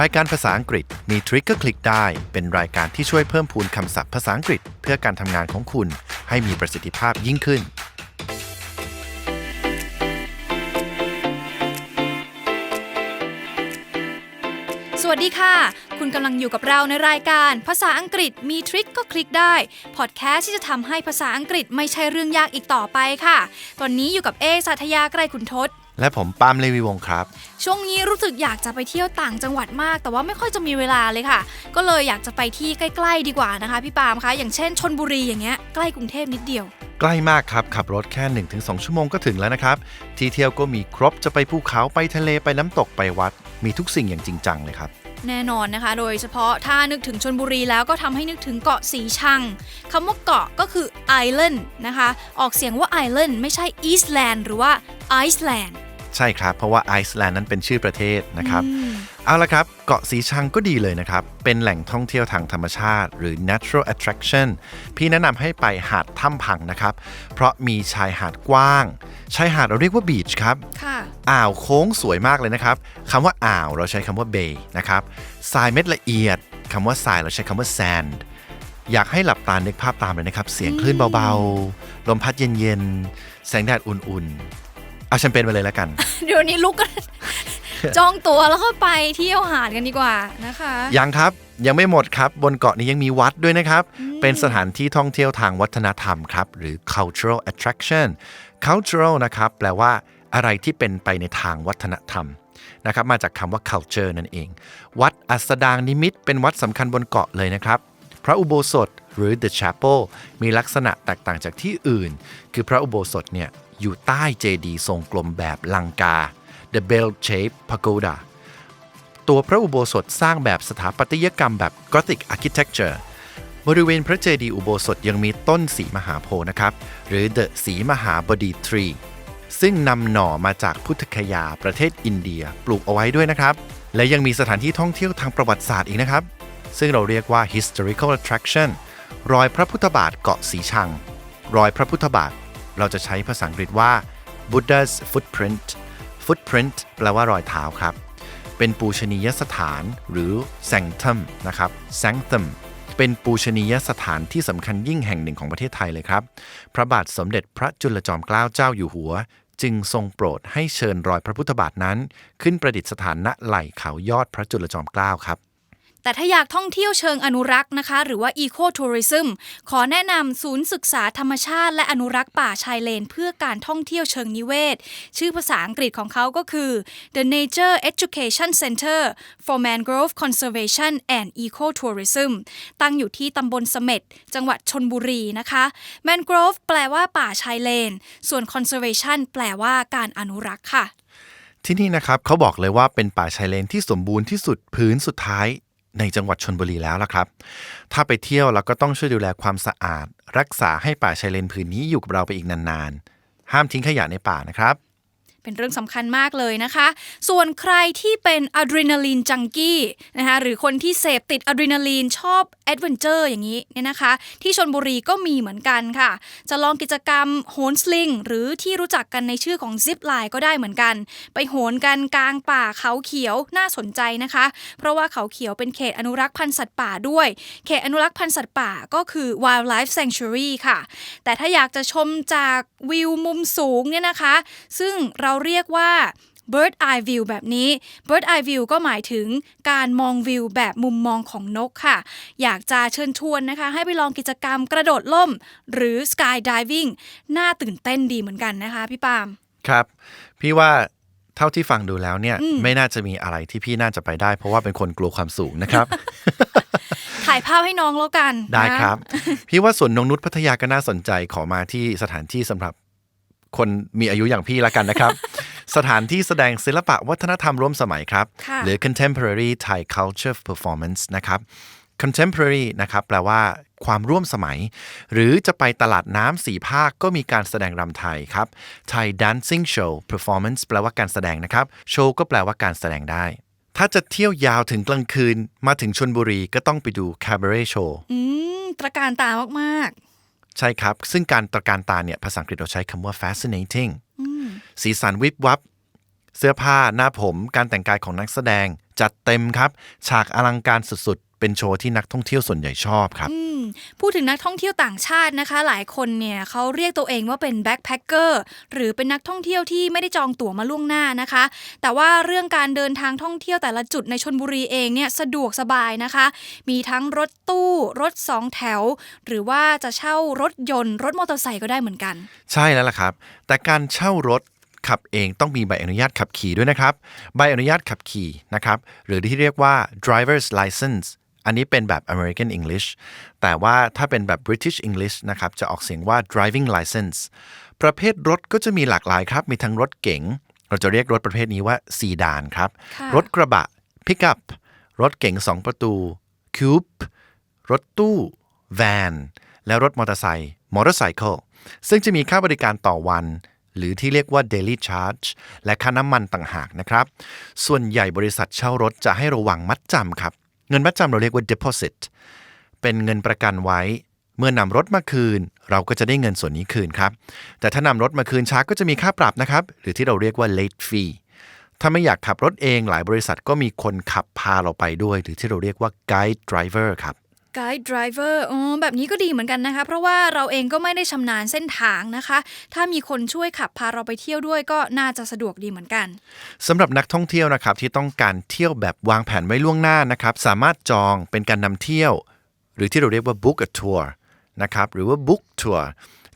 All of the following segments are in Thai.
รายการภาษาอังกฤษมีทริคก็คลิกได้ เป็นรายการที่ช่วยเพิ่มพูนคำศัพท์ภาษาอังกฤษ เพื่อการทำงานของคุณให้มีประสิทธิภาพยิ่งขึ้น สวัสดีค่ะ คุณกำลังอยู่กับเราในรายการ ภาษาอังกฤษมีทริคก็คลิกได้ พอดแคสต์ที่จะทำให้ภาษาอังกฤษไม่ใช่เรื่องยากอีกต่อไปค่ะ ตอนนี้อยู่กับเอสัทยาไกรขุนทศ และผมปาล์มเลวีวงศ์ครับ ช่วงนี้รู้สึกอยากจะไปเที่ยวต่างจังหวัดมาก แต่ว่าไม่ค่อยจะมีเวลาเลยค่ะ ก็เลยอยากจะไปที่ใกล้ๆดีกว่านะคะ พี่ปาล์มคะอย่างเช่นชนบุรีอย่างเงี้ยใกล้กรุงเทพนิดเดียว ใกล้มากครับ ขับรถแค่ 1-2 ชั่วโมงก็ถึงแล้วนะครับ ที่เที่ยวก็มีครบจะไปภูเขาไปทะเลไปน้ำตกไปวัด มีทุกสิ่งอย่างจริงจังเลยครับ แน่นอนนะคะ โดยเฉพาะถ้านึกถึงชนบุรีแล้วก็ทำให้นึกถึงเกาะสีชังคำว่าเกาะก็คือ island นะคะ ออกเสียงว่า island ไม่ใช่ eastland หรือว่า iceland ใช่ครับ เพราะว่าไอซ์แลนด์นั้นเป็นชื่อประเทศนะครับ อืม เอาละครับ เกาะสีชังก็ดีเลยนะครับ เป็นแหล่งท่องเที่ยวทางธรรมชาติ หรือ natural attraction พี่แนะนำให้ไปหาดถ้ำพังนะครับ เพราะมีชายหาดกว้าง ชายหาดเราเรียกว่า beach ครับค่ะอ่าวโค้งสวยมากเลยนะครับคำว่าอ่าวเราใช้คำว่า bay นะครับทรายเม็ดละเอียดคำว่าทรายเราใช้คำว่า sand อยากให้หลับตานึกภาพตามเลยนะครับ เสียงคลื่นเบาๆ ลมพัดเย็นๆ แสงแดดอุ่นๆ เอาแชมเปญมาเลยแล้วกัน เดี๋ยวนี้ลุกกัน จองตั๋วแล้วก็ไปเที่ยวหาดกันดีกว่านะคะ ยังครับยังไม่หมดครับ บนเกาะนี้ยังมีวัดด้วยนะครับ เป็นสถานที่ท่องเที่ยวทางวัฒนธรรมครับ หรือ cultural attraction cultural นะครับ แปลว่าอะไรที่เป็นไปในทางวัฒนธรรมนะครับ มาจากคำว่า culture นั่นเอง วัดอัสดางนิมิตรเป็นวัดสำคัญบนเกาะเลยนะครับ พระอุโบสถหรือ the chapel มีลักษณะแตกต่างจากที่อื่น คือพระอุโบสถเนี่ยอยู่ใต้เจดีย์ทรงกลมแบบลังกา the bell shaped pagoda ตัวพระอุโบสถสร้างแบบสถาปัตยกรรมแบบ Gothic Architecture บริเวณพระเจดีย์อุโบสถยังมีต้นสีมหาโพธิ์นะครับ หรือ The สีมหาบดี Tree ซึ่งนำหน่อมาจากพุทธคยาประเทศอินเดียปลูกเอาไว้ด้วยนะครับ และยังมีสถานที่ท่องเที่ยวทางประวัติศาสตร์อีกนะครับ ซึ่งเราเรียกว่า historical attraction รอยพระพุทธบาทเกาะสีชัง รอยพระพุทธบาท เราจะใช้ภาษาอังกฤษว่า Buddha's footprint footprint แปลว่ารอยเท้าครับ เป็นปูชนียสถานหรือ sanctum นะครับ sanctum เป็นปูชนียสถานที่สำคัญยิ่งแห่งหนึ่งของประเทศไทยเลยครับ พระบาทสมเด็จพระจุลจอมเกล้าเจ้าอยู่หัว จึงทรงโปรดให้เชิญรอยพระพุทธบาทนั้น ขึ้นประดิษฐานณไหล่เขายอดพระจุลจอมเกล้าครับ แต่ถ้าอยากท่องเที่ยวเชิงอนุรักษ์นะคะ หรือว่า Eco Tourism ขอแนะนำศูนย์ศึกษาธรรมชาติ และอนุรักษ์ป่าชายเลน เพื่อการท่องเที่ยวเชิงนิเวศ ชื่อภาษาอังกฤษของเขาก็คือ The Nature Education Center for Mangrove Conservation and Eco Tourism ตั้งอยู่ที่ตำบลเสม็ดจังหวัดชนบุรีนะคะ Mangrove แปลว่าป่าชายเลน ส่วน Conservation แปลว่าการอนุรักษ์ค่ะที่นี่นะครับเขาบอกเลยว่าเป็นป่าชายเลนที่สมบูรณ์ที่สุดพื้นสุดท้าย ในจังหวัดชนบุรีแล้วล่ะครับ ถ้าไปเที่ยวเราก็ต้องช่วยดูแลความสะอาด รักษาให้ป่าชายเลนพื้นนี้อยู่กับเราไปอีกนานๆ ห้ามทิ้งขยะในป่านะครับ เป็นเรื่องสำคัญมากเลยนะคะ ส่วนใครที่เป็นอะดรีนาลีนจังกี้นะคะหรือคนที่เสพติดอะดรีนาลีนชอบแอดเวนเจอร์อย่างนี้เนี่ยนะคะ ที่ชนบุรีก็มีเหมือนกันค่ะ จะลองกิจกรรมโหนสลิงหรือที่รู้จักกันในชื่อของซิปไลน์ก็ได้เหมือนกัน ไปโหนกันกลางป่าเขาเขียวน่าสนใจนะคะ เพราะว่าเขาเขียวเป็นเขตอนุรักษ์พันธุ์สัตว์ป่าด้วย เขตอนุรักษ์พันธุ์สัตว์ป่าก็คือ wildlife sanctuary ค่ะ แต่ถ้าอยากจะชมจากวิวมุมสูงเนี่ยนะคะ ซึ่งเราเรียกว่า bird eye view แบบนี้ bird eye view ก็หมายถึงการมองวิวแบบมุมมองของนกค่ะ อยากจะเชิญชวนนะคะ ให้ไปลองกิจกรรมกระโดดล่ม หรือ sky diving น่าตื่นเต้นดีเหมือนกันนะคะพี่ปาล์มครับ พี่ว่าเท่าที่ฟังดูแล้วเนี่ย ไม่น่าจะมีอะไรที่พี่น่าจะไปได้ เพราะว่าเป็นคนกลัวความสูงนะครับ ถ่ายภาพให้น้องแล้วกัน ได้นะครับ พี่ว่าสวนนงนุชพัทยาก็น่าสนใจขอมาที่สถานที่สำหรับ คนมีอายุอย่างพี่ละกันนะครับ สถานที่แสดงศิลปะวัฒนธรรมร่วมสมัยครับค่ะหรือ contemporary Thai culture performance นะครับ contemporary นะครับแปลว่าความร่วมสมัย หรือจะไปตลาดน้ำสีภาคก็มีการแสดงรำไทยครับ Thai dancing show performance แปลว่าการแสดงนะครับ โชว์ก็แปลว่าการแสดงได้ ถ้าจะเที่ยวยาวถึงกลางคืนมาถึงชนบุรีก็ต้องไปดู cabaret show อืมตระการตามาก ใช่ครับ ซึ่งการตระการตาเนี่ยภาษาอังกฤษเราใช้คำว่า fascinating สีสันวิบวับ เสื้อผ้าหน้าผม การแต่งกายของนักแสดง จัดเต็มครับ ฉากอลังการสุดๆ เป็นโชว์ที่นักท่องเที่ยวส่วนใหญ่ชอบครับอืมพูดถึงนักท่องเที่ยวต่างชาตินะคะ หลายคนเนี่ยเขาเรียกตัวเองว่าเป็นแบ็คแพคเกอร์หรือเป็นนักท่องเที่ยวที่ไม่ได้จองตั๋วมาล่วงหน้านะคะ แต่ว่าเรื่องการเดินทางท่องเที่ยวแต่ละจุดในชนบุรีเองเนี่ยสะดวกสบายนะคะ มีทั้งรถตู้รถสองแถว หรือว่าจะเช่ารถยนต์ รถมอเตอร์ไซค์ก็ได้เหมือนกัน ใช่แล้วล่ะครับ แต่การเช่ารถขับเองต้องมีใบอนุญาตขับขี่ด้วยนะครับ ใบอนุญาตขับขี่นะครับหรือที่เรียกว่า driver's license อันนี้เป็นแบบ American English แต่ว่าถ้าเป็นแบบ British English นะครับ จะออกเสียงว่า driving license ประเภทรถก็จะมีหลากหลายครับ มีทั้งรถเก๋ง เราจะเรียกรถประเภทนี้ว่าซีดานครับค่ะรถกระบะ pickup รถเก๋งสองประตู coupe รถตู้ van และรถมอเตอร์ไซค์ motorcycle ซึ่งจะมีค่าบริการต่อวันหรือที่เรียกว่า daily charge และค่าน้ำมันต่างหากนะครับ ส่วนใหญ่บริษัทเช่ารถจะให้ระวังมัดจำครับ เงินมัดจำเราเรียกว่า deposit เป็นเงินประกันไว้ เมื่อนำรถมาคืน เราก็จะได้เงินส่วนนี้คืนครับ แต่ถ้านำรถมาคืนช้าก็จะมีค่าปรับนะครับ หรือที่เราเรียกว่า late fee ถ้าไม่อยากขับรถเองหลายบริษัทก็มีคนขับพาเราไปด้วย หรือที่เราเรียกว่า guide driver ครับ Guide Driver อ๋อแบบนี้ก็ดีเหมือนกันนะคะ เพราะว่าเราเองก็ไม่ได้ชำนาญเส้นทางนะคะ ถ้ามีคนช่วยขับพาเราไปเที่ยวด้วยก็น่าจะสะดวกดีเหมือนกันสำหรับนักท่องเที่ยวนะครับที่ต้องการเที่ยวแบบวางแผนไว้ล่วงหน้านะครับ สามารถจองเป็นการนำเที่ยว หรือที่เราเรียกว่า book a tour นะครับหรือว่า book tour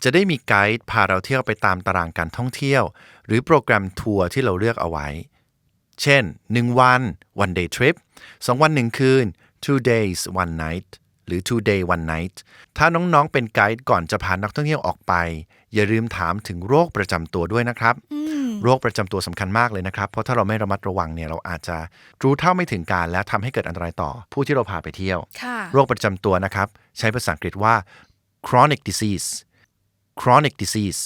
จะได้มีไกด์พาเราเที่ยวไปตามตารางการท่องเที่ยว หรือโปรแกรมทัวร์ที่เราเลือกเอาไว้ เช่น 1 วัน one day trip 2 วัน 1 คืน two days one night หรือ two day one night ถ้าน้องๆเป็นไกด์ก่อนจะพานักท่องเที่ยวออกไป อย่าลืมถามถึงโรคประจำตัวด้วยนะครับ โรคประจำตัวสำคัญมากเลยนะครับ เพราะถ้าเราไม่ระมัดระวังเนี่ยเราอาจจะรู้เท่าไม่ถึงการ และทำให้เกิดอันตรายต่อผู้ที่เราพาไปเที่ยวค่ะโรคประจำตัวนะครับ ใช้ภาษาอังกฤษว่า chronic disease chronic disease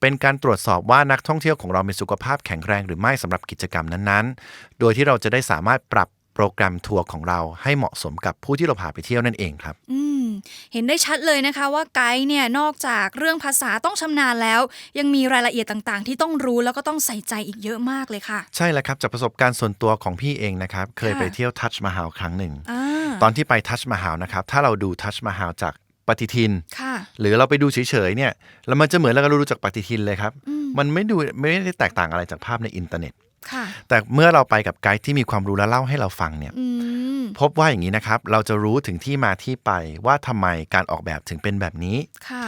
เป็นการตรวจสอบว่านักท่องเที่ยวของเรามีสุขภาพแข็งแรงหรือไม่สำหรับกิจกรรมนั้นๆ โดยที่เราจะได้สามารถปรับ โปรแกรมทัวร์ของเราให้เหมาะสมกับผู้ที่เราพาไปเที่ยวนั่นเองครับอืมเห็นได้ชัดเลยนะคะว่าไกด์เนี่ยนอกจากเรื่องภาษาต้องชำนาญแล้ว ยังมีรายละเอียดต่างๆ ที่ต้องรู้แล้วก็ต้องใส่ใจอีกเยอะมากเลยค่ะ ใช่แล้วครับจากประสบการณ์ส่วนตัวของพี่เองนะครับเคยค่ะไปเที่ยวทัชมาฮาลครั้งหนึ่งอ่าตอนที่ไปทัชมาฮาลนะครับถ้าเราดูทัชมาฮาลจากปฏิทินค่ะหรือเราไปดูเฉยๆเนี่ยแล้วมันจะเหมือนเราก็รู้จากปฏิทินเลยครับ มันไม่ดูไม่ได้แตกต่างอะไรจากภาพในอินเทอร์เน็ตค่ะ แต่เมื่อเราไปกับไกด์ที่มีความรู้และเล่าให้เราฟังเนี่ยอืมพบว่าอย่างนี้นะครับ เราจะรู้ถึงที่มาที่ไปว่าทำไมการออกแบบถึงเป็นแบบนี้ค่ะ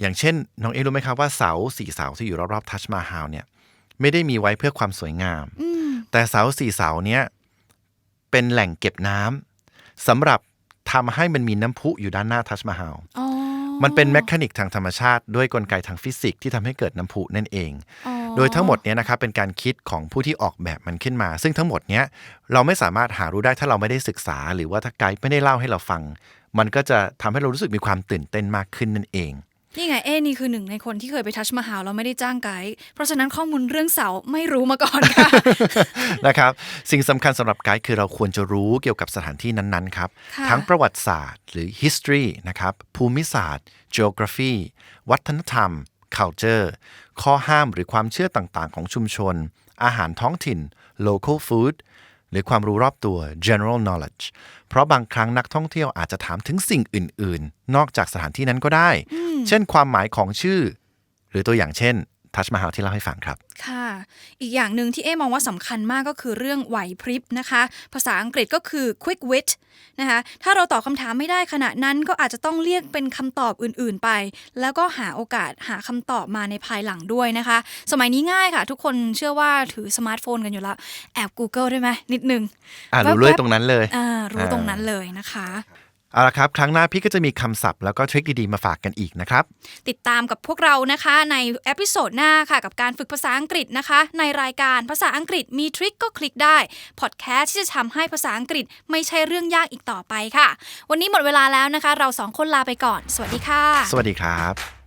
อย่างเช่น น้องเอรู้ไหมครับว่าเสาสี่เสาที่อยู่รอบๆทัชมาฮาลเนี่ย ไม่ได้มีไว้เพื่อความสวยงามอืมแต่เสาสี่เสาเนี้ยเป็นแหล่งเก็บน้ำสำหรับทำให้มันมีน้ำพุอยู่ด้านหน้าทัชมาฮาลอ๋อมันเป็นแมคานิกทางธรรมชาติด้วยกลไกทางฟิสิกส์ที่ทำให้เกิดน้ำพุนั่นเองอ๋อ โดยทั้งหมดเนี้ยนะครับเป็นการคิดของผู้ที่ออกแบบมันขึ้นมา ซึ่งทั้งหมดเนี้ยเราไม่สามารถหารู้ได้ถ้าเราไม่ได้ศึกษา หรือว่าถ้าไกด์ไม่ได้เล่าให้เราฟัง มันก็จะทำให้เรารู้สึกมีความตื่นเต้นมากขึ้นนั่นเองนี่ไงเอ้นี่คือหนึ่งในคนที่เคยไปทัชมาฮาลแล้วไม่ได้จ้างไกด์เพราะฉะนั้นข้อมูลเรื่องเสาไม่รู้มาก่อนค่ะนะครับสิ่งสำคัญสำหรับไกด์คือเราควรจะรู้เกี่ยวกับสถานที่นั้นๆครับค่ะทั้งประวัติศาสตร์หรือ history นะครับภูมิศาสตร์ geography วัฒนธรรม culture ข้อห้ามหรือความเชื่อต่างๆ ของชุมชน อาหารท้องถิ่น local food หรือความรู้รอบตัว general knowledge เพราะบางครั้งนักท่องเที่ยวอาจจะถามถึงสิ่งอื่น ๆ นอกจากสถานที่นั้นก็ได้ เช่นความหมายของชื่อ หรือตัวอย่างเช่น ทัชมาฮาลที่เล่าให้ฟังครับ ค่ะ อีกอย่างหนึ่งที่เอ๊มองว่าสำคัญมากก็คือเรื่องไหวพริบนะคะ ภาษาอังกฤษก็คือ quick wit นะคะ ถ้าเราตอบคำถามไม่ได้ขณะนั้นก็อาจจะต้องเรียกเป็นคำตอบอื่นๆไป แล้วก็หาโอกาสหาคำตอบมาในภายหลังด้วยนะคะ สมัยนี้ง่ายค่ะ ทุกคนเชื่อว่าถือสมาร์ทโฟนกันอยู่แล้ว แอบ Google ได้ไหมนิดนึงอ่ารู้แว๊เลยบๆตรงนั้นเลยอ่ารู้ตรงนั้นเลยนะคะ เอาละครับ ครั้งหน้าพี่ก็จะมีคำศัพท์แล้วก็ทริคดีๆ มาฝากกันอีกนะครับ ติดตามกับพวกเรานะคะในเอพิโซดหน้าค่ะ กับการฝึกภาษาอังกฤษนะคะ ในรายการภาษาอังกฤษมีทริคก็คลิกได้พอดแคสต์ที่จะทำให้ภาษาอังกฤษไม่ใช่เรื่องยากอีกต่อไปค่ะ วันนี้หมดเวลาแล้วนะคะ เราสองคนลาไปก่อน สวัสดีค่ะ สวัสดีครับ